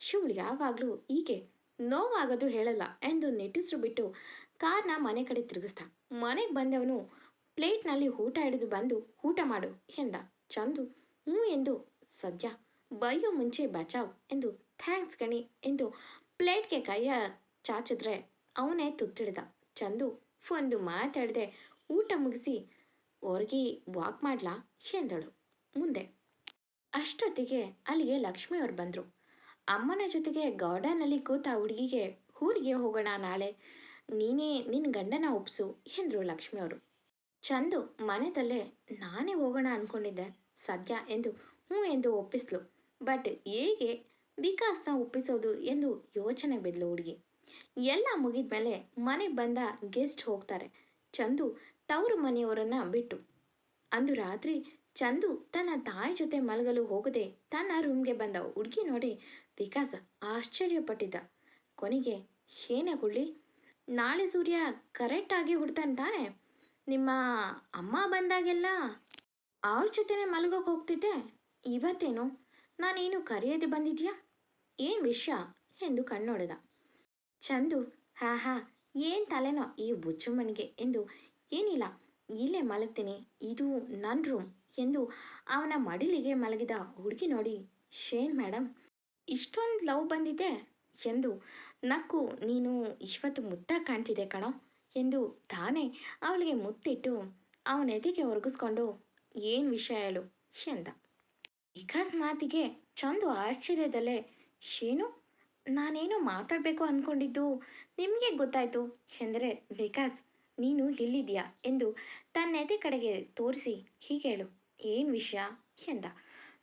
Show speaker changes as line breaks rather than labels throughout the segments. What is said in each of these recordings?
ಶಿವಳು ಯಾವಾಗಲೂ ಹೀಗೆ ನೋವಾಗೋದು ಹೇಳಲ್ಲ ಎಂದು ನೆಟ್ಟಿಸ್ರು ಬಿಟ್ಟು ಕಾರ್ನ ಮನೆ ಕಡೆ ತಿರುಗಿಸ್ದ. ಮನೆಗೆ ಬಂದವನು ಪ್ಲೇಟ್ನಲ್ಲಿ ಊಟ ಹಿಡಿದು ಬಂದು ಊಟ ಮಾಡು ಎಂದ. ಚಂದು, ಹ್ಞೂ ಎಂದು ಸದ್ಯ ಬೈಯೋ ಮುಂಚೆ ಬಚಾವ್ ಎಂದು ಥ್ಯಾಂಕ್ಸ್ ಗಣಿ ಎಂದು ಪ್ಲೇಟ್ಗೆ ಕೈಯ ಚಾಚಿದ್ರೆ ಅವನೇ ತುತ್ತಿಡ್ದ ಚಂದು ಒಂದು ಮಾತಾಡದೆ ಊಟ ಮುಗಿಸಿ ಹೊರಗೆ ವಾಕ್ ಮಾಡ್ಲಾ ಎಂದಳು. ಮುಂದೆ ಅಷ್ಟೊತ್ತಿಗೆ ಅಲ್ಲಿಗೆ ಲಕ್ಷ್ಮಿಯವ್ರು ಬಂದರು. ಅಮ್ಮನ ಜೊತೆಗೆ ಗಾರ್ಡನಲ್ಲಿ ಕೂತ ಹುಡುಗಿಗೆ, ಊರಿಗೆ ಹೋಗೋಣ ನಾಳೆ? ನೀನೇ ನಿನ್ನ ಗಂಡನ ಒಪ್ಸು, ಎಂದರು ಲಕ್ಷ್ಮಿಯವರು ಚಂದು ಮನೆದಲ್ಲೇ ನಾನೇ ಹೋಗೋಣ ಅಂದ್ಕೊಂಡಿದ್ದೆ ಸದ್ಯ, ಎಂದು ಹ್ಞೂ ಎಂದು ಒಪ್ಪಿಸ್ಲು. ಬಟ್ ಹೇಗೆ ವಿಕಾಸ್ನ ಒಪ್ಪಿಸೋದು ಎಂದು ಯೋಚನೆ ಬಿದ್ಲು ಹುಡುಗಿ. ಎಲ್ಲ ಮುಗಿದ್ಮೇಲೆ ಮನೆಗೆ ಬಂದ ಗೆಸ್ಟ್ ಹೋಗ್ತಾರೆ. ಚಂದು ತವರು ಮನೆಯವರನ್ನ ಬಿಟ್ಟು. ಅಂದು ರಾತ್ರಿ ಚಂದು ತನ್ನ ತಾಯಿ ಜೊತೆ ಮಲಗಲು ಹೋಗದೆ ತನ್ನ ರೂಮ್ಗೆ ಬಂದ ಹುಡುಗಿ ನೋಡಿ ವಿಕಾಸ್ ಆಶ್ಚರ್ಯಪಟ್ಟಿದ್ದ. ಕೊನೆಗೆ ಏನೇ ಗುಳ್ಳಿ, ನಾಳೆ ಸೂರ್ಯ ಕರೆಕ್ಟಾಗಿ ಹುಡ್ತಾನೆ ತಾನೆ? ನಿಮ್ಮ ಅಮ್ಮ ಬಂದಾಗೆಲ್ಲ ಅವ್ರ ಜೊತೆನೆ ಮಲಗೋಕೆ ಹೋಗ್ತಿದ್ದೆ. ಇವತ್ತೇನು? ನಾನೇನು ಕರೆಯದೆ ಬಂದಿದ್ಯಾ? ಏನು ವಿಷಯ? ಎಂದು ಕಣ್ಣೊಡೆದ. ಚಂದು, ಹಾ ಹಾ, ಏನು ತಲೆನೋ ಈ ಬುಚ್ಚುಮ್ಮನಿಗೆ ಎಂದು, ಏನಿಲ್ಲ, ಇಲ್ಲೇ ಮಲಗ್ತೀನಿ. ಇದು ನನ್ನ ರೂಮ್ ಎಂದು ಅವನ ಮಡಿಲಿಗೆ ಮಲಗಿದ ಹುಡುಗಿ ನೋಡಿ, ಶೇನ್ ಮೇಡಮ್ ಇಷ್ಟೊಂದು ಲವ್ ಬಂದಿದೆ ಎಂದು ನಕ್ಕು, ನೀನು ಇವತ್ತು ಮುದ್ದಾಗಿ ಕಾಣ್ತಿದೆ ಕಣೋ ಎಂದು ತಾನೇ ಅವಳಿಗೆ ಮುತ್ತಿಟ್ಟು ಅವನ ಎದೆಗೆ ಒರಗಿಸ್ಕೊಂಡು, ಏನು ವಿಷಯ ಹೇಳು ಎಂದ. ವಿಕಾಸ್ ಮಾತಿಗೆ ಚಂದು ಆಶ್ಚರ್ಯದಲ್ಲೇ ಏನು ನಾನೇನೋ ಮಾತಾಡಬೇಕು ಅಂದ್ಕೊಂಡಿದ್ದು ನಿಮಗೆ ಗೊತ್ತಾಯ್ತು? ಎಂದರೆ, ವಿಕಾಸ್, ನೀನು ಇಲ್ಲಿದ್ಯಾ ಎಂದು ತನ್ನ ಎದೆ ಕಡೆಗೆ ತೋರಿಸಿ ಹೀಗೆ ಹೇಳು, ಏನು ವಿಷಯ? ಎಂದ.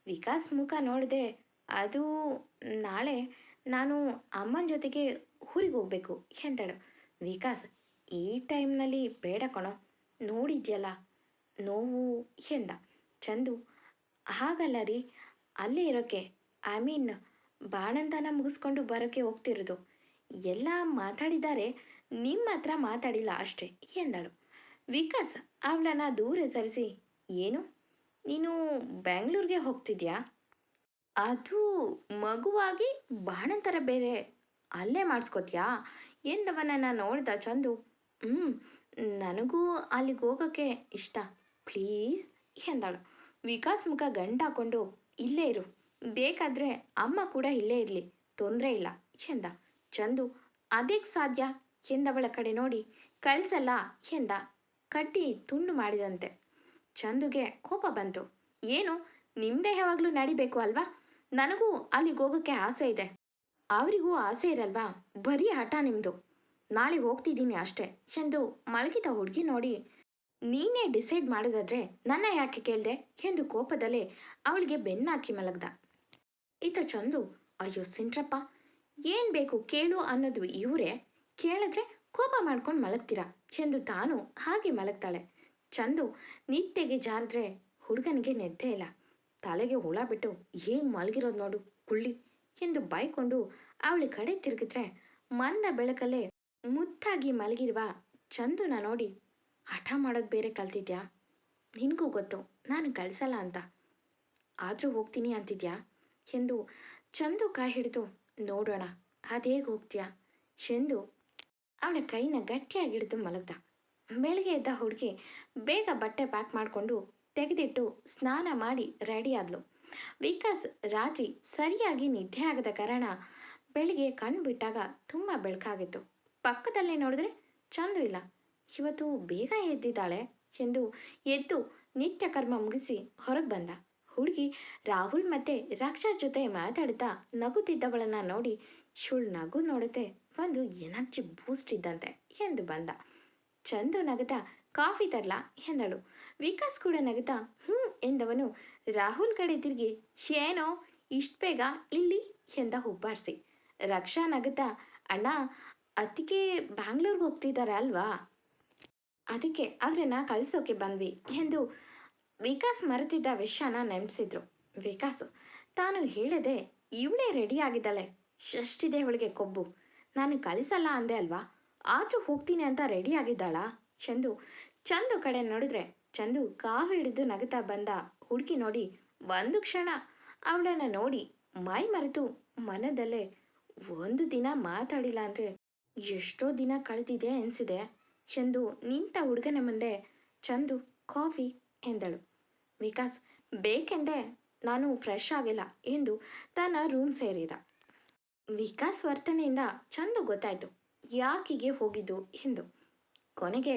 ವಿಕಾಸ್ ಮುಖ ನೋಡಿದೆ ಅದು ನಾಳೆ ನಾನು ಅಮ್ಮನ ಜೊತೆಗೆ ಊರಿಗೆ ಹೋಗ್ಬೇಕು ಎಂದಳು. ವಿಕಾಸ್, ಈ ಟೈಮ್ನಲ್ಲಿ ಬೇಡ ಕಣೋ, ನೋಡಿದ್ಯಲ್ಲ? ನೋವು ಎಂದ. ಚಂದು, ಹಾಗಲ್ಲ ರೀ, ಅಲ್ಲೇ ಇರೋಕೆ, ಐ ಮೀನ್, ಬಾಣಂತನ ಮುಗಿಸ್ಕೊಂಡು ಬರೋಕ್ಕೆ ಹೋಗ್ತಿರೋದು. ಎಲ್ಲ ಮಾತಾಡಿದ್ದಾರೆ, ನಿಮ್ಮ ಹತ್ರ ಮಾತಾಡಿಲ್ಲ ಅಷ್ಟೇ ಎಂದಳು. ವಿಕಾಸ್, ಅವಳನ್ನ ದೂರ ಸರಿಸಿ, ಏನು? ನೀನು ಬೆಂಗಳೂರಿಗೆ ಹೋಗ್ತಿದ್ಯಾ? ಅದು ಮಗುವಾಗಿ ಬಾಣಂತರ ಬೇರೆ. ಅಲ್ಲೇ ಮಾಡಿಸ್ಕೋತ್ಯಾ? ಎಂದವನನ್ನು ನೋಡ್ದ ಚಂದು ಹ್ಞೂ ನನಗೂ ಅಲ್ಲಿಗೆ ಹೋಗೋಕ್ಕೆ ಇಷ್ಟ. ಪ್ಲೀಸ್, ಎಂದಳು. ವಿಕಾಸ್ ಮುಖ ಗಂಟಾಕೊಂಡು ಇಲ್ಲೇ ಇರು. ಬೇಕಾದರೆ ಅಮ್ಮ ಕೂಡ ಇಲ್ಲೇ ಇರಲಿ. ತೊಂದರೆ ಇಲ್ಲ, ಎಂದ. ಚಂದು ಅದಕ್ಕೆ ಸಾಧ್ಯ? ಎಂದವಳ ಕಡೆ ನೋಡಿ. ಕಳಿಸಲ್ಲ, ಎಂದ. ಕಟ್ಟಿ ತುಂಡು ಮಾಡಿದಂತೆ. ಚಂದುಗೆ ಕೋಪ ಬಂತು. ಏನು ನಿಮ್ಮದೇ ಯಾವಾಗಲೂ ನಡಿಬೇಕು ಅಲ್ವಾ? ನನಗೂ ಅಲ್ಲಿಗೆ ಹೋಗೋಕ್ಕೆ ಆಸೆ ಇದೆ. ಅವರಿಗೂ ಆಸೆ ಇರಲ್ವಾ? ಬರೀ ಹಠ ನಿಮ್ಮದು ನಾಳೆ ಹೋಗ್ತಿದ್ದೀನಿ ಅಷ್ಟೇ. ಎಂದು ಮಲಗಿದ ಹುಡುಗಿ ನೋಡಿ. ನೀನೇ ಡಿಸೈಡ್ ಮಾಡೋದಾದ್ರೆ ನನ್ನ ಯಾಕೆ ಕೇಳಿದೆ? ಎಂದು ಕೋಪದಲ್ಲಿ ಅವಳಿಗೆ ಬೆನ್ನಾಕಿ ಮಲಗ್ದ. ಈತ ಚಂದು, ಅಯ್ಯೋ ಸಿಂಟ್ರಪ್ಪ, ಏನು ಬೇಕು ಕೇಳು ಅನ್ನೋದು ಇವರೇ. ಕೇಳಿದ್ರೆ ಕೋಪ ಮಾಡ್ಕೊಂಡು ಮಲಗ್ತೀರಾ? ಎಂದು ತಾನು ಹಾಗೆ ಮಲಗ್ತಾಳೆ. ಚಂದು, ನಿದ್ದೆಗೆ ಜಾರಿದ್ರೆ ಹುಡುಗನಿಗೆ ನೆದ್ದೇ ಇಲ್ಲ. ತಲೆಗೆ ಹುಳ ಬಿಟ್ಟು ಹೇಗೆ ಮಲಗಿರೋದು ನೋಡು ಕುಳ್ಳಿ ಎಂದು ಬಾಯ್ಕೊಂಡು ಅವಳ ಕಡೆ ತಿರುಗಿದ್ರೆ ಮಂದ ಬೆಳಕಲ್ಲೇ ಮುತ್ತಾಗಿ ಮಲಗಿರುವ ಚಂದುನ ನೋಡಿ ಹಠ ಮಾಡೋದು ಬೇರೆ ಕಲ್ತಿದ್ಯಾ? ನಿನಗೂ ಗೊತ್ತು, ನಾನು ಕಳಿಸಲ್ಲ ಅಂತ. ಆದರೂ ಹೋಗ್ತೀನಿ ಅಂತಿದ್ಯಾ? ಎಂದು ಚಂದು ಕೈ ಹಿಡಿದು, ನೋಡೋಣ, ಅದೇಗೆ ಹೋಗ್ತೀಯಾ? ಎಂದು ಅವಳ ಕೈನ ಗಟ್ಟಿಯಾಗಿ ಹಿಡಿದು ಮಲಗ್ದ. ಬೆಳಗ್ಗೆ ಎದ್ದ ಹುಡುಗಿ ಬೇಗ ಬಟ್ಟೆ ಪ್ಯಾಕ್ ಮಾಡಿಕೊಂಡು ತೆಗೆದಿಟ್ಟು ಸ್ನಾನ ಮಾಡಿ ರೆಡಿಯಾದ್ಲು ವಿಕಾಸ್ ರಾತ್ರಿ ಸರಿಯಾಗಿ ನಿದ್ದೆ ಆಗದ ಕಾರಣ ಬೆಳಿಗ್ಗೆ ಕಣ್ಣು ಬಿಟ್ಟಾಗ ತುಂಬ ಬೆಳಕಾಗಿತ್ತು. ಪಕ್ಕದಲ್ಲೇ ನೋಡಿದ್ರೆ ಚಂದು ಇಲ್ಲ. ಇವತ್ತು ಬೇಗ ಎದ್ದಿದ್ದಾಳೆ? ಎಂದು ಎದ್ದು ನಿತ್ಯ ಕರ್ಮ ಮುಗಿಸಿ ಹೊರಗೆ ಬಂದ. ಹುಡುಗಿ ರಾಹುಲ್ ಮತ್ತೆ ರಕ್ಷಾ ಜೊತೆ ಮಾತಾಡ್ತಾ ನಗುತ್ತಿದ್ದವಳನ್ನ ನೋಡಿ ಶುಳ್ ನಗು ನೋಡುತ್ತೆ ಒಂದು ಎನರ್ಜಿ ಬೂಸ್ಟ್ ಇದ್ದಂತೆ ಎಂದು ಬಂದ. ಚಂದು ನಗತಾ ಕಾಫಿ ತರ್ಲಾ? ಎಂದಳು. ವಿಕಾಸ್ ಕೂಡ ನಗುತ್ತಾ ಹ್ಞೂ ಎಂದವನು. ರಾಹುಲ್ ಕಡೆ ತಿರುಗಿ ಏನೋ ಇಷ್ಟು ಬೇಗ ಇಲ್ಲಿ? ಎಂದ ಹುಬ್ಬಾರಿಸಿ. ರಕ್ಷಾ ನಗುತ್ತಾ, ಅಣ್ಣ ಅದಕ್ಕೆ ಬ್ಯಾಂಗ್ಳೂರ್ಗೆ ಹೋಗ್ತಿದ್ದಾರೆ ಅಲ್ವಾ? ಅದಕ್ಕೆ ಅವ್ರನ್ನ ಕಳಿಸೋಕೆ ಬಂದ್ವಿ, ಎಂದು ವಿಕಾಸ್ ಮರೆತಿದ್ದ ವಿಷಯನ ನೆನೆಸಿದ್ರು ವಿಕಾಸ್, ತಾನು ಹೇಳದೆ ಇವಳೇ ರೆಡಿ ಆಗಿದ್ದಾಳೆ. ಷಷ್ಟಿದೆ ಅವಳಿಗೆ ಕೊಬ್ಬು. ನಾನು ಕಳಿಸಲ್ಲ ಅಂದೆ ಅಲ್ವಾ? ಆದರೂ ಹೋಗ್ತೀನಿ ಅಂತ ರೆಡಿ ಆಗಿದ್ದಾಳಾ? ಚಂದು ಚಂದು ಕಡೆ ನೋಡಿದ್ರೆ ಚಂದು ಕಾವು ಹಿಡಿದು ನಗುತ್ತಾ ಬಂದ ಹುಡುಕಿ ನೋಡಿ, ಒಂದು ಕ್ಷಣ. ಅವಳನ್ನ ನೋಡಿ ಮೈ ಮರೆತು ಮನದಲ್ಲೇ ಒಂದು ದಿನ ಮಾತಾಡಿಲ್ಲ ಅಂದರೆ ಎಷ್ಟೋ ದಿನ ಕಳೆದಿದೆ ಅನಿಸಿದೆ. ಚಂದು ನಿಂತ ಹುಡುಗನ ಮುಂದೆ, ಚಂದು, ಕಾಫಿ, ಎಂದಳು. ವಿಕಾಸ್, ಬೇಕೆಂದೇ? ನಾನು ಫ್ರೆಶ್ ಆಗಿಲ್ಲ, ಎಂದು ತನ್ನ ರೂಮ್ ಸೇರಿದ. ವಿಕಾಸ್ ವರ್ತನೆಯಿಂದ ಚಂದು ಗೊತ್ತಾಯ್ತು. ಯಾಕಿಗೆ ಹೋಗಿದ್ದು? ಎಂದು. ಕೊನೆಗೆ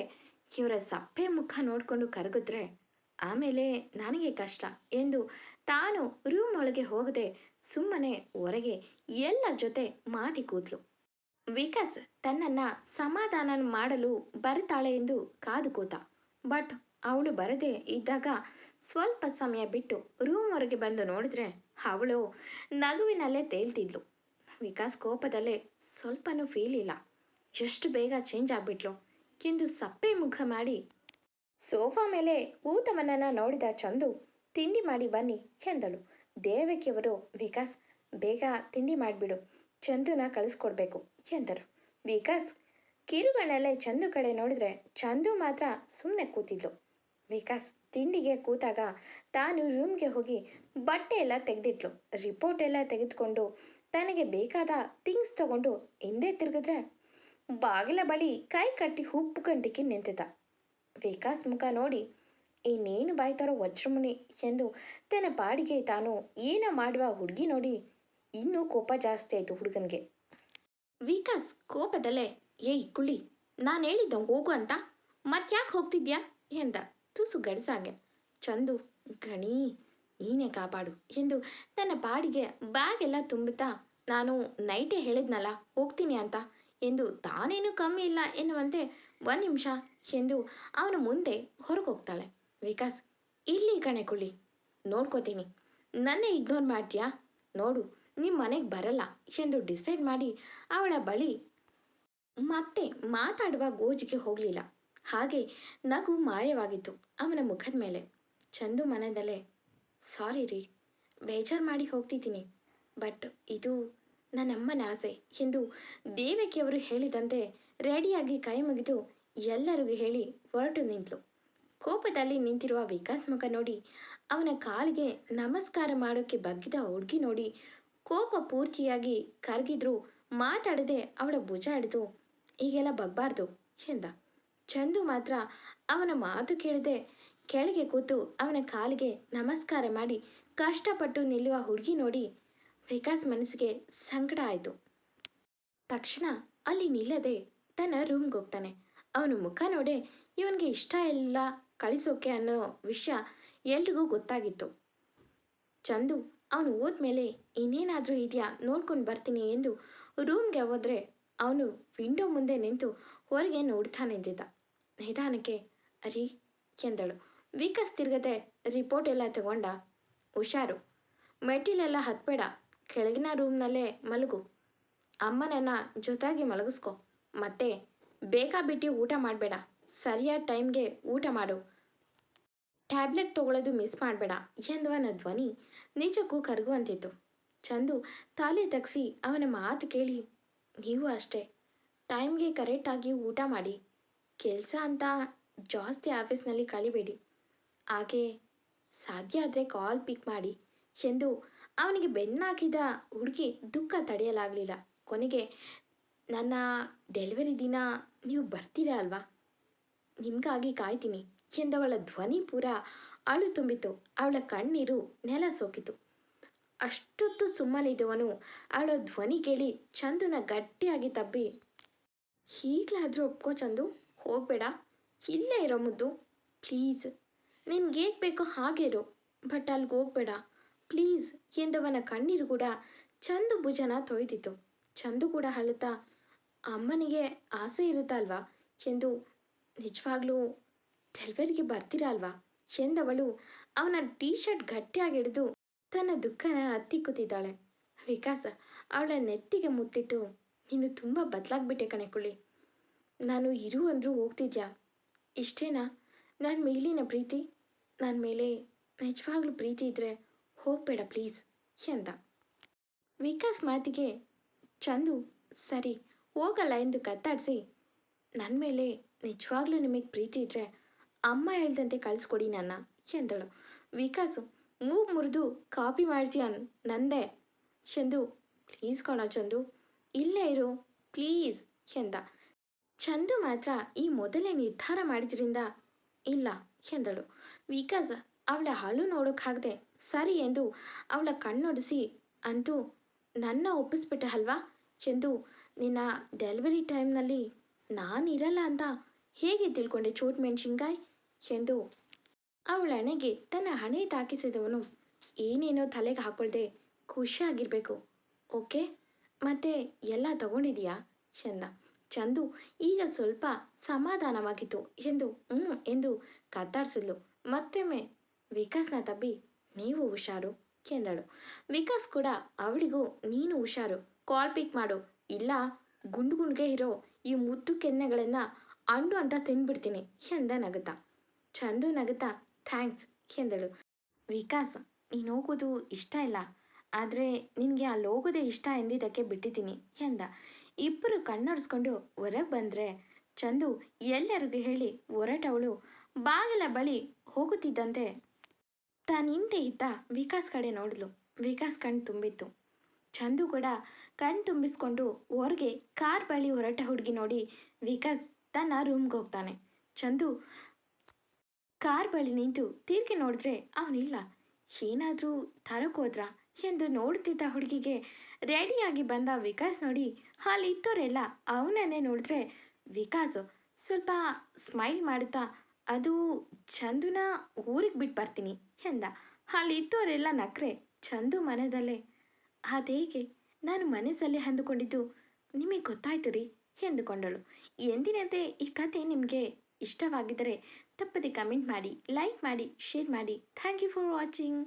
ಇವರ ಸಪ್ಪೆ ಮುಖ ನೋಡಿಕೊಂಡು ಕರಗಿದ್ರೆ, ಆಮೇಲೆ ನನಗೆ ಕಷ್ಟ ಎಂದು ತಾನು ರೂಮ್ ಒಳಗೆ ಹೋಗದೆ ಸುಮ್ಮನೆ ಹೊರಗೆ ಎಲ್ಲರ ಜೊತೆ ಮಾತಿ ಕೂತ್ಲು ವಿಕಾಸ್ ತನ್ನನ್ನ ಸಮಾಧಾನ ಮಾಡಲು ಬರುತ್ತಾಳೆ ಎಂದು ಕಾದು ಕೂತ. ಬಟ್ ಅವಳು ಬರದೇ ಇದ್ದಾಗ ಸ್ವಲ್ಪ ಸಮಯ ಬಿಟ್ಟು ರೂಮ್ ಹೊರಗೆ ಬಂದು ನೋಡಿದ್ರೆ ಅವಳು ನಗುವಿನಲ್ಲೇ ತೇಲ್ತಿದ್ಲು. ವಿಕಾಸ್ ಕೋಪದಲ್ಲೇ ಸ್ವಲ್ಪನೂ ಫೀಲ್ ಇಲ್ಲ. ಎಷ್ಟು ಬೇಗ ಚೇಂಜ್ ಆಗ್ಬಿಟ್ಲು. ಎಂದು ಸಪ್ಪೆ ಮುಖ ಮಾಡಿ ಸೋಫಾ ಮೇಲೆ ಊಟವನ್ನ ನೋಡಿದ ಚಂದು ತಿಂಡಿ ಮಾಡಿ ಬನ್ನಿ ಎಂದಳು. ದೇವಕಿಯವರು ವಿಕಾಸ್, ಬೇಗ ತಿಂಡಿ ಮಾಡಿಬಿಡು, ಚಂದುನ ಕಳಿಸ್ಕೊಡ್ಬೇಕು ಎಂದರು. ವಿಕಾಸ್ ಕಿರುಗಣ್ಣಲ್ಲೇ ಚಂದು ಕಡೆ ನೋಡಿದ್ರೆ ಚಂದು ಮಾತ್ರ ಸುಮ್ಮನೆ ಕೂತಿದ್ಲು. ವಿಕಾಸ್ ತಿಂಡಿಗೆ ಕೂತಾಗ ತಾನು ರೂಮ್ಗೆ ಹೋಗಿ ಬಟ್ಟೆ ಎಲ್ಲ ತೆಗೆದಿಟ್ಲು. ರಿಪೋರ್ಟ್ ಎಲ್ಲ ತೆಗೆದುಕೊಂಡು ತನಗೆ ಬೇಕಾದ ಥಿಂಗ್ಸ್ ತಗೊಂಡು ಹಿಂದೆ ತಿರುಗಿದ್ರೆ ಬಾಗಿಲ ಬಳಿ ಕೈ ಕಟ್ಟಿ ಹುಬ್ಬು ಗಂಟಿಗೆ ನಿಂತಿದ್ದ. ವಿಕಾಸ್ ಮುಖ ನೋಡಿ, ಇನ್ನೇನು ಬಾಯ್ತಾರೋ ವಜ್ರಮುನಿ ಎಂದು ತನ್ನ ಪಾಡಿಗೆ ತಾನು ಏನ ಮಾಡುವ ಹುಡುಗಿ ನೋಡಿ, ಇನ್ನೂ ಕೋಪ ಜಾಸ್ತಿ ಆಯಿತು ಹುಡುಗನಿಗೆ. ವಿಕಾಸ್ ಕೋಪದಲ್ಲೇ, ಏಯ್ ಕುಳಿ ನಾನು ಹೇಳಿದ್ದ ಹೋಗು ಅಂತ, ಮತ್ತ್ಯಾಕೆ ಹೋಗ್ತಿದ್ಯಾ? ಎಂದ ತುಸು ಗಡಿಸಾಗೆ. ಚಂದು, ಗಣಿ, ನೀನೇ ಕಾಪಾಡು ಎಂದು ತನ್ನ ಪಾಡಿಗೆ ಬ್ಯಾಗ್ ಎಲ್ಲ ತುಂಬುತ್ತಾ ನಾನು ನೈಟೇ ಹೇಳಿದ್ನಲ್ಲ, ಹೋಗ್ತೀನಿ ಅಂತ ಎಂದು ತಾನೇನು ಕಮ್ಮಿ ಇಲ್ಲ ಎನ್ನುವಂತೆ ಒಂದು ನಿಮಿಷ ಎಂದು ಅವನು ಮುಂದೆ ಹೊರಗೋಗ್ತಾಳೆ. ವಿಕಾಸ್ ಇಲ್ಲಿ ಕಣೆ ಕುಳಿ ನೋಡ್ಕೋತೀನಿ. ನನ್ನೇ ಇಗ್ನೋರ್ ಮಾಡ್ತೀಯಾ? ನೋಡು ನಿಮ್ಮ ಮನೆಗೆ ಬರಲ್ಲ ಎಂದು ಡಿಸೈಡ್ ಮಾಡಿ ಅವಳ ಬಳಿ ಮತ್ತೆ ಮಾತಾಡುವ ಗೋಜಿಗೆ ಹೋಗಲಿಲ್ಲ. ಹಾಗೆ ನಗು ಮಾಯವಾಗಿತ್ತು ಅವನ ಮುಖದ ಮೇಲೆ. ಚಂದು ಮನದಲ್ಲೇ, ಸಾರಿ ರೀ, ಬೇಜಾರು ಮಾಡಿ ಹೋಗ್ತಿದ್ದೀನಿ. ಬಟ್ ಇದು ನನ್ನಮ್ಮನ ಆಸೆ. ಎಂದು ದೇವಕಿಯವರು ಹೇಳಿದಂತೆ ರೆಡಿಯಾಗಿ ಕೈ ಮುಗಿದು ಎಲ್ಲರಿಗೂ ಹೇಳಿ ಹೊರಟು ನಿಂತಳು ಕೋಪದಲ್ಲಿ ನಿಂತಿರುವ ವಿಕಾಸ್ ಮುಖ ನೋಡಿ, ಅವನ ಕಾಲಿಗೆ ನಮಸ್ಕಾರ ಮಾಡೋಕ್ಕೆ ಬಗ್ಗಿದ ಹುಡುಗಿ ನೋಡಿ ಕೋಪ ಪೂರ್ತಿಯಾಗಿ ಕರಗಿದ್ರು, ಮಾತಾಡದೆ ಅವಳ ಭುಜ ಹಿಡಿದು ಈಗೆಲ್ಲ ಬಗ್ಬಾರ್ದು ಎಂದ. ಚಂದು ಮಾತ್ರ ಅವನ ಮಾತು ಕೇಳದೆ ಕೆಳಗೆ ಕೂತು ಅವನ ಕಾಲಿಗೆ ನಮಸ್ಕಾರ ಮಾಡಿ ಕಷ್ಟಪಟ್ಟು ನಿಲ್ಲುವ ಹುಡುಗಿ ನೋಡಿ ವಿಕಾಸ್ ಮನಸ್ಸಿಗೆ ಸಂಕಟ ಆಯಿತು. ತಕ್ಷಣ ಅಲ್ಲಿ ನಿಲ್ಲದೆ ತನ್ನ ರೂಮ್ಗೆ ಹೋಗ್ತಾನೆ. ಅವನು ಮುಖ ನೋಡೆ ಇವನಿಗೆ ಇಷ್ಟ ಇಲ್ಲ ಕಳಿಸೋಕೆ ಅನ್ನೋ ವಿಷಯ ಎಲ್ರಿಗೂ ಗೊತ್ತಾಗಿತ್ತು. ಚಂದು, ಅವನು ಹೋದ್ಮೇಲೆ ಇನ್ನೇನಾದರೂ ಇದೆಯಾ? ನೋಡ್ಕೊಂಡು ಬರ್ತೀನಿ ಎಂದು ರೂಮ್ಗೆ ಹೋದ್ರೆ ಅವನು ವಿಂಡೋ ಮುಂದೆ ನಿಂತು ಹೊರಗೆ ನೋಡ್ತಾ ನಿಂತಿದ್ದ ನಿಧಾನಕ್ಕೆ ಅರಿ ಎಂದಳು. ವಿಕಾಸ್ ತಿರ್ಗದೆ ರಿಪೋರ್ಟ್ ಎಲ್ಲ ತಗೊಂಡ. ಹುಷಾರು. ಮೆಟ್ಟಿಲೆಲ್ಲ ಹತ್ಬೇಡ. ಕೆಳಗಿನ ರೂಮ್ನಲ್ಲೇ ಮಲಗು. ಅಮ್ಮನನ್ನ ಜೊತೆಗೆ ಮಲಗಿಸ್ಕೊ. ಮತ್ತೆ, ಬೇಕಾ ಬಿಟ್ಟು ಊಟ ಮಾಡಬೇಡ. ಸರಿಯಾದ ಟೈಮ್ಗೆ ಊಟ ಮಾಡು. ಟ್ಯಾಬ್ಲೆಟ್ ತಗೊಳ್ಳೋದು ಮಿಸ್ ಮಾಡಬೇಡ ಎಂದವನ ಧ್ವನಿ. ನಿಜಕ್ಕೂ ಕರಗುವಂತಿತ್ತು. ಚಂದು ತಲೆ ತಗ್ಸಿ ಅವನ ಮಾತು ಕೇಳಿ. ನೀವು ಅಷ್ಟೇ. ಟೈಮ್ಗೆ ಕರೆಕ್ಟಾಗಿ ಊಟ ಮಾಡಿ. ಕೆಲಸ ಅಂತ ಜಾಸ್ತಿ ಆಫೀಸ್ನಲ್ಲಿ ಕಳಿಬೇಡಿ ಹಾಗೆ ಸಾಧ್ಯ ಆದರೆ ಕಾಲ್ ಪಿಕ್ ಮಾಡಿ ಎಂದು ಅವನಿಗೆ ಬೆನ್ನಾಕಿದ ಹುಡುಗಿ ದುಃಖ ತಡೆಯಲಾಗಲಿಲ್ಲ. ಕೊನೆಗೆ, ನನ್ನ ಡೆಲಿವರಿ ದಿನ ನೀವು ಬರ್ತೀರಾ ಅಲ್ವಾ? ನಿಮಗಾಗಿ ಕಾಯ್ತೀನಿ. ಎಂದವಳ ಧ್ವನಿ ಪೂರ ಅಳು ತುಂಬಿತು. ಅವಳ ಕಣ್ಣೀರು ನೆಲ ಸೋಕಿತು. ಅಷ್ಟೊತ್ತು ಸುಮ್ಮನಿದ್ದವನು ಅವಳ ಧ್ವನಿ ಕೇಳಿ ಚಂದುನ ಗಟ್ಟಿಯಾಗಿ ತಬ್ಬಿ ಈಗಲಾದರೂ ಒಪ್ಕೋ ಚಂದು, ಹೋಗಬೇಡ. ಇಲ್ಲೇ ಇರೋ ಮುದ್ದು. ಪ್ಲೀಸ್. ನಿನ್ಗೆ ಬೇಕೋ ಹಾಗೆ ಇರು. ಬಟ್ ಅಲ್ಲಿಗೆ ಹೋಗ್ಬೇಡ. ಪ್ಲೀಸ್ ಎಂದವನ ಕಣ್ಣೀರು ಕೂಡ ಚಂದು ಭುಜನ ತೊಯ್ದಿತು ಚಂದು ಕೂಡ ಅಳುತ್ತಾ, ಅಮ್ಮನಿಗೆ ಆಸೆ ಇರುತ್ತಲ್ವಾ? ಎಂದು ನಿಜವಾಗ್ಲೂ ಡೆಲಿವರಿಗೆ ಬರ್ತೀರಾ ಅಲ್ವಾ ಎಂದವಳು ಅವನ ಟೀ ಶರ್ಟ್ ಗಟ್ಟಿಯಾಗಿ ಹಿಡಿದು ತನ್ನ ದುಃಖನ ಹತ್ತಿ ಕೂತಿದ್ದಾಳೆ. ವಿಕಾಸ, ಅವಳ ನೆತ್ತಿಗೆ ಮುತ್ತಿಟ್ಟು ನೀನು ತುಂಬ ಬದಲಾಗ್ಬಿಟ್ಟೆ ಕಣೆ ಕುಳ್ಳಿ. ನಾನು ಇರು ಅಂದರೂ ಹೋಗ್ತಿದ್ಯಾ? ಇಷ್ಟೇನಾ? ನನ್ನ ಮೇಲಿನ ಪ್ರೀತಿ? ನನ್ನ ಮೇಲೆ ನಿಜವಾಗ್ಲೂ ಪ್ರೀತಿ ಇದ್ದರೆ ಹೋಗಬೇಡ ಪ್ಲೀಸ್ ಎಂದ. ವಿಕಾಸ್ ಮಾತಿಗೆ, ಚಂದು, ಸರಿ, ಹೋಗಲ್ಲ ಎಂದು ಕತ್ತಾಡಿಸಿ. ನನ್ನ ಮೇಲೆ ನಿಜವಾಗ್ಲೂ ನಿಮಗೆ ಪ್ರೀತಿ ಇದ್ದರೆ ಅಮ್ಮ ಹೇಳ್ದಂತೆ ಕಳಿಸ್ಕೊಡಿ ನನ್ನ, ಎಂದಳು. ವಿಕಾಸು ಮೂಗು ಮುರಿದು ಕಾಪಿ ಮಾಡ್ತೀಯ ನಂದೆ, ಚಂದು, ಪ್ಲೀಸ್ ಕಣ ಚಂದು, ಇಲ್ಲೇ ಇರು, ಪ್ಲೀಸ್, ಎಂದ. ಚಂದು ಮಾತ್ರ ಈ ಮೊದಲೇ ನಿರ್ಧಾರ ಮಾಡಿದ್ರಿಂದ ಇಲ್ಲ, ಎಂದಳು. ವಿಕಾಸ್ ಅವಳ ಅಳು ನೋಡೋಕ್ಕಾಗದೆ ಸರಿ ಎಂದು ಅವಳ ಕಣ್ಣೊಡಿಸಿ ಅಂತೂ ನನ್ನ ಒಪ್ಪಿಸ್ಬಿಟ್ಟೆ ಅಲ್ವಾ? ಎಂದು, ನಿನ್ನ ಡೆಲಿವರಿ ಟೈಮ್ನಲ್ಲಿ ನಾನಿರಲ್ಲ ಅಂತ ಹೇಗೆ ತಿಳ್ಕೊಂಡೆ ಚೋಟ್ ಮೆಣಸಿನ್ಕಾಯ್? ಎಂದು ಅವಳ ಹಣೆಗೆ ತನ್ನ ಹಣೆ ತಾಕಿಸಿದವನು, ಏನೇನೋ ತಲೆಗೆ ಹಾಕೊಳ್ಳದೆ ಖುಷಿಯಾಗಿರಬೇಕು, ಓಕೆ? ಮತ್ತೆ ಎಲ್ಲ ತಗೊಂಡಿದೀಯಾ? ಚಂದ ಚಂದು, ಈಗ ಸ್ವಲ್ಪ ಸಮಾಧಾನವಾಗಿತ್ತು, ಎಂದು ಹ್ಞೂ ಎಂದು ಕತ್ತಾಡ್ಸಿದ್ಲು ಮತ್ತೊಮ್ಮೆ ವಿಕಾಸ್ನ ತಬ್ಬಿ, ನೀವು ಹುಷಾರು ಎಂದಳು ವಿಕಾಸ್ ಕೂಡ, ಅವಳಿಗೂ ನೀನು ಹುಷಾರು, ಕಾಲ್ ಪಿಕ್ ಮಾಡು, ಇಲ್ಲ ಗುಂಡು ಗುಂಡ್ಗೆ ಇರೋ ಈ ಮುದ್ದು ಕೆನ್ನೆಗಳನ್ನು ಅಂಡು ಅಂತ ತಿಂದ್ಬಿಡ್ತೀನಿ ಎಂದ ನಗುತ್ತ. ಚಂದು ನಗುತ್ತಾ, ಥ್ಯಾಂಕ್ಸ್ ಎಂದಳು ವಿಕಾಸ್, ನೀನು ಹೋಗೋದು ಇಷ್ಟ ಇಲ್ಲ, ಆದರೆ ನಿನಗೆ ಅಲ್ಲಿ ಹೋಗೋದೇ ಇಷ್ಟ ಎಂದಿದ್ದಕ್ಕೆ ಬಿಟ್ಟಿದ್ದೀನಿ, ಎಂದ. ಇಬ್ಬರು ಕಣ್ಣಡ್ಸ್ಕೊಂಡು ಹೊರಗೆ ಬಂದರೆ ಚಂದು ಎಲ್ಲರಿಗೂ ಹೇಳಿ ಹೊರಟವಳು, ಬಾಗಿಲ ಬಳಿ ಹೋಗುತ್ತಿದ್ದಂತೆ ತಾನು ಹಿಂದೆ ಇದ್ದ ವಿಕಾಸ್ ಕಡೆ ನೋಡಿದ್ಲು. ವಿಕಾಸ್ ಕಣ್ಣು ತುಂಬಿತ್ತು. ಚಂದು ಕೂಡ ಕಣ್ ತುಂಬಿಸ್ಕೊಂಡು ಹೊರಗೆ ಕಾರ್ ಬಳಿ ಹೊರಟ ಹುಡುಗಿ ನೋಡಿ ವಿಕಾಸ್ ತನ್ನ ರೂಮ್ಗೆ ಹೋಗ್ತಾನೆ. ಚಂದು ಕಾರ್ ಬಳಿ ನಿಂತು ತಿರ್ಗಿ ನೋಡಿದ್ರೆ ಅವನಿಲ್ಲ. ಏನಾದರೂ ತರಕೋದ್ರ ಎಂದು ನೋಡ್ತಿದ್ದ ಹುಡುಗಿಗೆ ರೆಡಿಯಾಗಿ ಬಂದ ವಿಕಾಸ್ ನೋಡಿ ಅಲ್ಲಿ ಇದ್ದವರೆಲ್ಲ ಅವನನ್ನೇ ನೋಡಿದ್ರೆ ವಿಕಾಸ್ ಸ್ವಲ್ಪ ಸ್ಮೈಲ್ ಮಾಡುತ್ತಾ ಅದು ಚಂದುನ ಊರಿಗೆ ಬಿಟ್ಟು ಬರ್ತೀನಿ ಎಂದ. ಅಲ್ಲಿ ಇದ್ದವರೆಲ್ಲ ನಕ್ರೆ, ಚಂದು ಮನದಲ್ಲೇ. ಅದೇಗೆ ನಾನು ಮನಸ್ಸಲ್ಲೇ ಅಂದುಕೊಂಡಿದ್ದು, ನಿಮಗೆ ಗೊತ್ತಾಯ್ತು ರೀ ಎಂದುಕೊಂಡಳು. ಎಂದಿನಂತೆ ಈ ಕತೆ ನಿಮಗೆ ಇಷ್ಟವಾಗಿದ್ದರೆ ತಪ್ಪದೆ ಕಮೆಂಟ್ ಮಾಡಿ, ಲೈಕ್ ಮಾಡಿ, ಶೇರ್ ಮಾಡಿ. Thank you for watching.